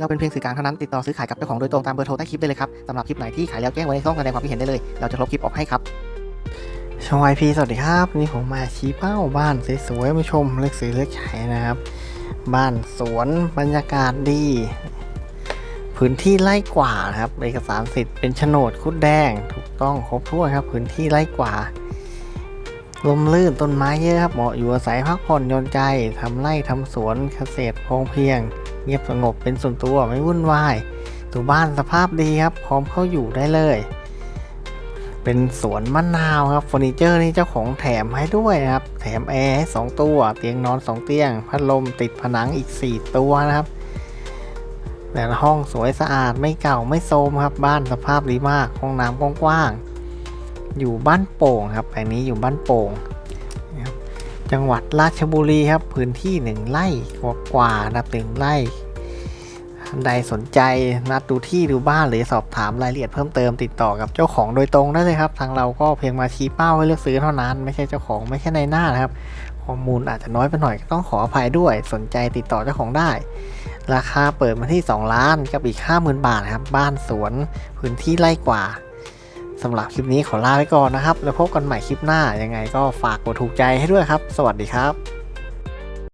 เราเป็นเพียงสื่อกลางเท่านั้นติดต่อซื้อขายกับเจ้าของโดยตรงตามเบอร์โทรใต้คลิปได้เลยครับสำหรับคลิปไหนที่ขายแล้วแจ้งไว้ในช่องแสดงความคิดเห็นได้เลย เราจะลบคลิปออกให้ครับช่องไอพีสวัสดีครับนี่ผมมาชี้เป้าบ้านสวยๆมาชมเลือกซื้อเลือกขายนะครับ บ้านสวนบรรยากาศดี พื้นที่ไร่กว่านะครับเอกสารสิทธิ์เป็นโฉนดคุดแดง ถูกต้องครบถ้วนครับ พื้นที่ไร่กว่า ลมลื่นต้นไม้เยอะครับเหมาะอยู่อาศัยพักผ่อนหย่อนใจทำไร่ทำสวนเกษตรพองเพียง เงียบสงบเป็นส่วนตัวไม่วุ่นวายตัวบ้านสภาพดีครับ พร้อมเข้าอยู่ได้เลย เป็นสวนมะนาวครับเฟอร์นิเจอร์นี่เจ้าของแถมให้ด้วยครับ แถมแอร์ให้สองตัว เตียงนอน2เตียง พัดลมติดผนังอีก 4 ตัวนะครับแต่ละห้องสวยสะอาดไม่เก่าไม่โทรมครับ บ้านสภาพดีมากห้องน้ำกว้างๆ อยู่บ้านโป่งครับแปลงนี้อยู่บ้านโป่งนะครับจังหวัดราชบุรีครับพื้นที่หนึ่งไร่กว่าๆนะครับหนึ่งไร่ท่านใดสนใจนัดดูที่ดูบ้านหรือสอบถามรายละเอียดเพิ่มเติมติดต่อกับเจ้าของโดยตรงได้เลยครับ ทางเราก็เพียงมาชี้เป้าให้เลือกซื้อเท่านั้น ไม่ใช่เจ้าของไม่ใช่ในหน้านะครับ ข้อมูลอาจจะน้อยไปหน่อยก็ต้องขออภัยด้วย สนใจติดต่อเจ้าของได้ ราคาเปิดมาที่ 2 ล้านกับอีก 50,000 บาทครับ บ้านสวนพื้นที่ไร่กว่า สำหรับคลิปนี้ขอลาไปก่อนนะครับ แล้วพบกันใหม่คลิปหน้ายังไงก็ฝากกดถูกใจให้ด้วยครับ สวัสดีครับ